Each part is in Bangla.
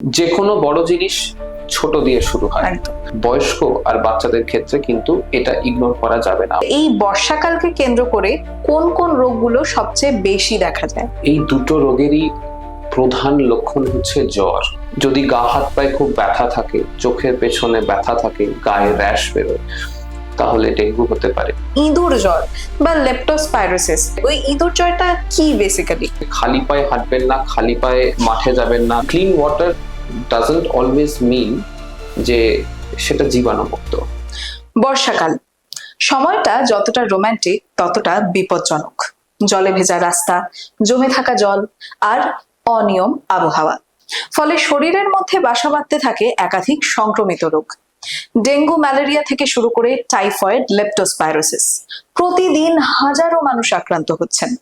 যে কোনো বড় জিনিস ছোট দিয়ে শুরু হয়। বয়স্ক আর বাচ্চাদের ক্ষেত্রে কিন্তু এটা ইগনোর করা যাবে না। এই বর্ষাকালকে কেন্দ্র করে কোন কোন রোগগুলো সবচেয়ে বেশি দেখা যায়? এই দুটো রোগেরই প্রধান লক্ষণ হচ্ছে জ্বর। যদি গা হাত পায়ে খুব ব্যথা থাকে চোখের পেছনে ব্যথা থাকে গায়ে র্যাশ বেরোয় তাহলে ডেঙ্গু হতে পারে। ইঁদুর জ্বর বা লেপ্টোস্পাইরোসিস ওই ইঁদুর জ্বরটা কি বেসিক্যালি খালি পায়ে হাঁটবেন না খালি পায়ে মাঠে যাবেন না। Clean water doesn't always mean যে সেটা জীবাণুমুক্ত। বর্ষাকাল। সময়টা যতটা রোমান্টিক ততটা বিপজ্জনক। জলে ভেজা রাস্তা, জমে থাকা জল আর অনিয়ম আবহাওয়া। ফলে শরীরের মধ্যে বাসা বাঁধতে থাকে একাধিক সংক্রমিত রোগ। ডেঙ্গু, ম্যালেরিয়া থেকে শুরু করে টাইফয়েড, লেপ্টোস্পাইরোসিস। প্রতিদিন হাজারো মানুষ আক্রান্ত হচ্ছেন।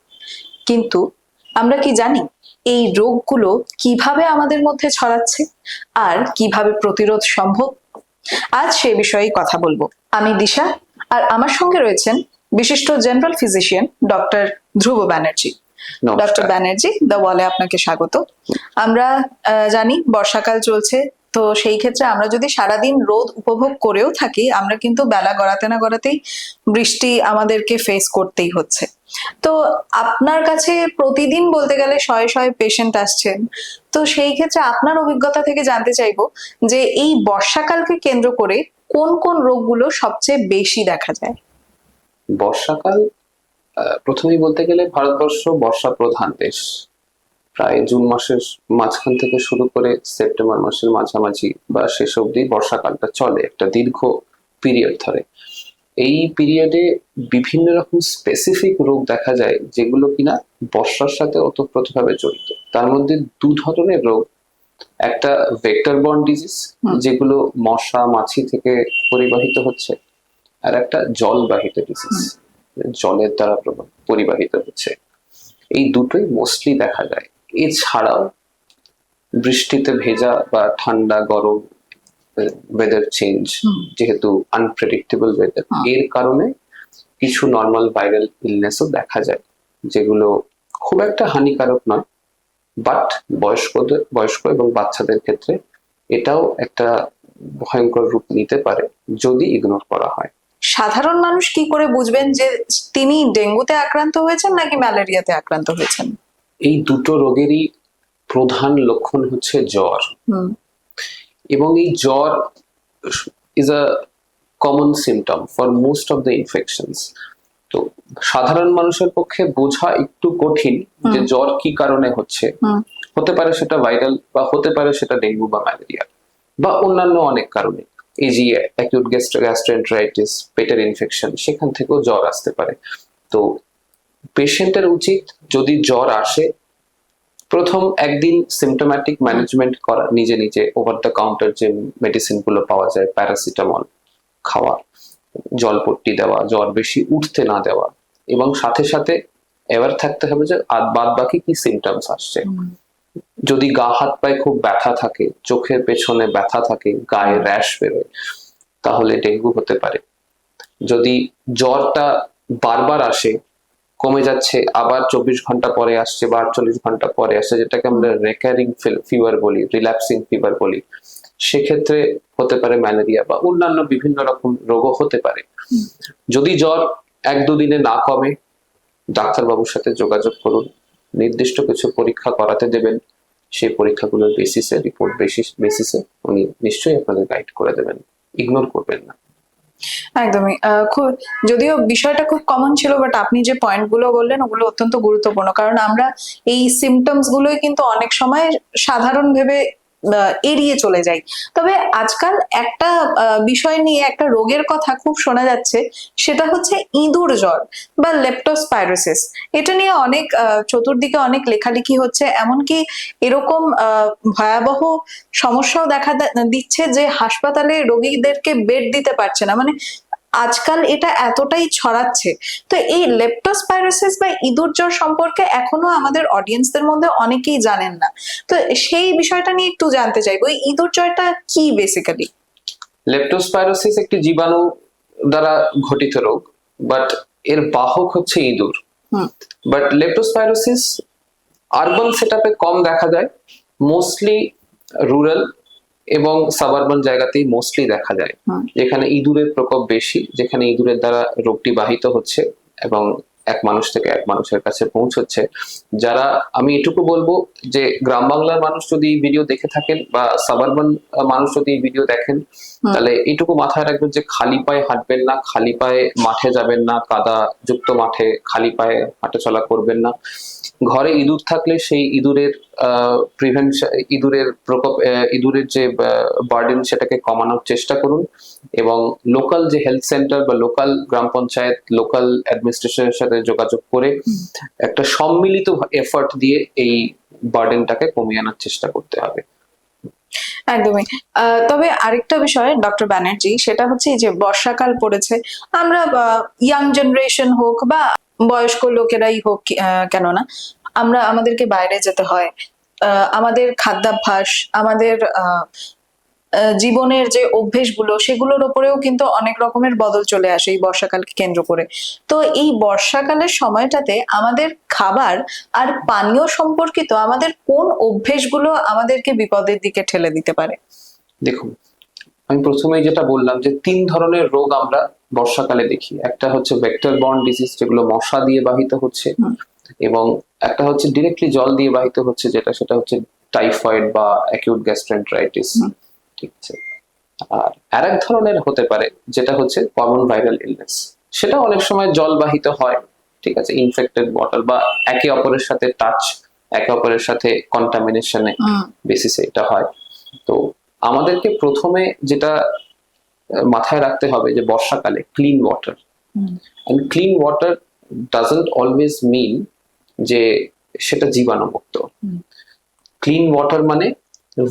কিন্তু আমরা কি জানি এই রোগগুলো কীভাবে আমাদের মধ্যে ছড়াচ্ছে আর কীভাবে প্রতিরোধ সম্ভব? আজ সে বিষয়ে কথা বলব। আমি দিশা আর আমার সঙ্গে রয়েছেন বিশিষ্ট general physician doctor Dhruba Banerjee. Doctor Banerjee the ওয়ালে আপনাকে স্বাগত। আমরা আহ, জানি বর্ষাকাল চলছে তো সেই ক্ষেত্রে আমরা যদি সারাদিন রোদ উপভোগ করেও থাকি, আমরা কিন্তু বেলা গড়াতে না গড়াতেই বৃষ্টি আমাদেরকে ফেস করতেই হচ্ছে। তো আপনার কাছে প্রতিদিন বলতে গেলে শয়ে শয়ে পেশেন্ট আসছেন, তো সেই ক্ষেত্রে আপনার অভিজ্ঞতা থেকে জানতে চাইব যে এই বর্ষাকালকে কেন্দ্র করে কোন কোন রোগগুলো সবচেয়ে বেশি দেখা যায়? বর্ষাকাল প্রথমেই বলতে গেলে ভারতবর্ষ বর্ষা প্রধান দেশ। প্রায় জুন মাসের মাঝখান থেকে শুরু করে সেপ্টেম্বর মাসের মাঝামাঝি বা শেষ অবধি বর্ষাকালটা চলে একটা দীর্ঘ পিরিয়ড ধরে। এই পিরিয়ডে বিভিন্ন রকম স্পেসিফিক রোগ দেখা যায় যেগুলো কিনা বর্ষার সাথে ওতপ্রোতভাবে জড়িত। তার মধ্যে দু ধরনের রোগ একটা ভেক্টর বর্ন ডিজিজ যেগুলো মশা মাছি থেকে পরিবাহিত হচ্ছে আর একটা জলবাহিত ডিজিজ জলের দ্বারা প্রবা- পরিবাহিত হচ্ছে। এই দুটোই মোস্টলি দেখা যায়। এছাড়াও বৃষ্টিতে ভেজা বা ঠান্ডা গরম ওয়েদার চেঞ্জ যেহেতু আনপ্রেডিক্টেবল ওয়েদার এর কারণে কিছু নর্মাল ভাইরাল ইলনেসও দেখা যায় যেগুলো খুব একটা হানিকারক নয় বাট বয়স্কদের বয়স্ক এবং বাচ্চাদের ক্ষেত্রে এটাও একটা ভয়ঙ্কর রূপ নিতে পারে যদি ইগনোর করা হয়। সাধারণ মানুষ কি করে বুঝবেন যে তিনি ডেঙ্গুতে আক্রান্ত হয়েছেন নাকি ম্যালেরিয়াতে আক্রান্ত হয়েছেন? এই দুটো রোগেরই প্রধান লক্ষণ হচ্ছে জ্বর। এবং এই জ্বর is a common symptom for most of the infections তো সাধারণ মানুষের পক্ষে বোঝা একটু কঠিন যে জ্বর কি কারণে হচ্ছে। হতে পারে সেটা ভাইরাল বা হতে পারে সেটা ডেঙ্গু বা ম্যালেরিয়া বা অন্যান্য অনেক কারণে এই যে অ্যাকিউট গ্যাস্ট্রোএন্টারাইটিস পেটের ইনফেকশন সেখান থেকেও জ্বর আসতে পারে। তো পেশেন্টের উচিত যদি জ্বর আসে প্রথম একদিন সিমটোম্যাটিক ম্যানেজমেন্ট করা নিজে নিজে ওভার দ্য কাউন্টার যে মেডিসিনগুলো পাওয়া যায় প্যারাসিটামল খাওয়া জলপট্টি দেওয়া জ্বর বেশি উঠতে না দেওয়া এবং সাথে সাথে এবার থাকতে হবে যে আর বাদ বাকি কি সিমটমস আসছে। যদি গা হাত পায়ে খুব ব্যথা থাকে চোখের পেছনে ব্যথা থাকে গায়ে র্যাশ বেরোয় তাহলে ডেঙ্গু হতে পারে। যদি জ্বরটা বারবার আসে কমে যাচ্ছে, আবার চব্বিশ ঘণ্টা পরে আসছে বা আটচল্লিশ ঘণ্টা পরে আসছে, যেটাকে আমরা রেকারিং ফিভার বলি রিল্যাক্সিং ফিভার বলি। সেক্ষেত্রে হতে পারে ম্যালেরিয়া বা অন্যান্য বিভিন্ন রকম রোগও হতে পারে। যদি জ্বর এক দুদিনে না কমে, ডাক্তারবাবুর সাথে যোগাযোগ করুন, নির্দিষ্ট কিছু পরীক্ষা করাতে দেবেন, সেই পরীক্ষাগুলোর বেসিসে রিপোর্ট বেসিস বেসিসে উনি নিশ্চয়ই আপনাদের গাইড করে দেবেন। ইগনোর করবেন না। একদমই। খুব, যদিও বিষয়টা খুব কমন ছিল বাট আপনি যে পয়েন্টগুলো বললেন, ওগুলো অত্যন্ত গুরুত্বপূর্ণ। কারণ আমরা এই সিমটমস গুলোই কিন্তু অনেক সময় সাধারণ ভেবে এড়িয়ে চলে যাই। তবে আজকাল একটা বিষয় নিয়ে একটা রোগের কথা খুব শোনা যাচ্ছে, সেটা হচ্ছে ইঁদুর জ্বর বা লেপ্টোস্পাইরোসিস। এটা নিয়ে অনেক চতুর্দিকে অনেক লেখালেখি হচ্ছে, এমনকি এরকম ভয়াবহ সমস্যাও দেখা দিচ্ছে যে হাসপাতালে রোগীদেরকে বেড দিতে পারছে না। মানে আজকাল এটা এতটাই ছড়াচ্ছে। তো এই লেপ্টোস্পাইরোসিস বা ইঁদুর জ্বর সম্পর্কে এখনও আমাদের অডিয়েন্সদের মধ্যে অনেকেই জানেন না। তো সেই বিষয়টা নিয়ে একটু জানতে চাইব এই ইঁদুর জ্বরটা কি বেসিক্যালি লেপ্টোস্পাইরোসিস একটি জীবাণু দ্বারা ঘটিত রোগ বাট এর বাহক হচ্ছে ইঁদুর। হুম। বাট লেপ্টোস্পাইরোসিস আরবান সেটআপে কম দেখা যায় মোস্টলি রুরাল এবং সাবারবান জায়গাতেই মোস্টলি দেখা যায়। যেখানে ইঁদুরের প্রকোপ বেশি যেখানে ইঁদুরের দ্বারা রোগটি বাহিত হচ্ছে এবং এক মানুষ থেকে এক মানুষের কাছে পৌঁছচ্ছে। যারা আমি এটুকু বলব যে গ্রাম বাংলার মানুষ যদি এই ভিডিও দেখে থাকেন বা সাবারবান মানুষ যদি এই ভিডিও দেখেন তাহলে এইটুকু মাথায় রাখবেন যে খালি পায়ে হাঁটবেন না খালি পায়ে মাঠে যাবেন না কাদা যুক্ত মাঠে খালি পায়ে হাঁটাচলা করবেন না। ঘরে ইঁদুর থাকলে সেই ইঁদুরের প্রিভেনশন ইঁদুরের প্রকোপ ইঁদুরের যে বার্ডেন সেটাকে কমানোর চেষ্টা করুন এবং লোকাল যে হেলথ সেন্টার বা লোকাল গ্রাম পঞ্চায়েত লোকাল অ্যাডমিনিস্ট্রেশনের সাথে যোগাযোগ করে একটা সম্মিলিত এফর্ট দিয়ে এই বার্ডেনটাকে কমিয়ে আনার চেষ্টা করতে হবে। একদমই। তবে আরেকটা বিষয় ডক্টর ব্যানার্জি সেটা হচ্ছে যে বর্ষাকাল পড়েছে, আমরা ইয়াং জেনারেশন হোক বা বয়স্ক লোকেরাই হোক কেননা আমরা আমাদেরকে বাইরে যেতে হয়। আহ, আমাদের খাদ্যাভ্যাস আমাদের জীবনের যে অভ্যেসগুলো সেগুলোর উপরেও কিন্তু অনেক রকমের বদল চলে আসে এই বর্ষাকালকে কেন্দ্র করে। তো এই বর্ষাকালের সময়টাতে আমাদের খাবার আর পানীয় সম্পর্কিত আমাদের কোন অভ্যেসগুলো আমাদেরকে বিপদের দিকে ঠেলে দিতে পারে? দেখুন আমি প্রথমেই যেটা বললাম যে তিন ধরনের রোগ আমরা বর্ষাকালে দেখি। একটা হচ্ছে ভেক্টর বর্ন ডিজিজ যেগুলো মশা দিয়ে বাহিত হচ্ছে এবং একটা হচ্ছে ডিরেক্টলি জল দিয়ে বাহিত হচ্ছে যেটা সেটা হচ্ছে টাইফয়েড বা অ্যাকিউট গ্যাস্ট্রেন্টারাইটিস। ঠিক আছে? আর আরেক ধরনের হতে পারে যেটা হচ্ছে কমন ভাইরাল ইলনেস সেটা অনেক সময় জল বাহিত হয় ঠিক আছে? ইনফেক্টেড ওয়াটার বা একে অপরের সাথে টাচ একে অপরের সাথে কন্টামিনেশনে বেসিসে এটা হয়। তো আমাদেরকে প্রথমে যেটা মাথায় রাখতে হবে যে বর্ষাকালে clean water. And clean water doesn't always mean যে সেটা জীবাণুমুক্ত। ক্লিন ওয়াটার মানে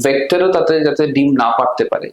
ভেক্টরও তাতে যাতে ডিম না পারতে পারে।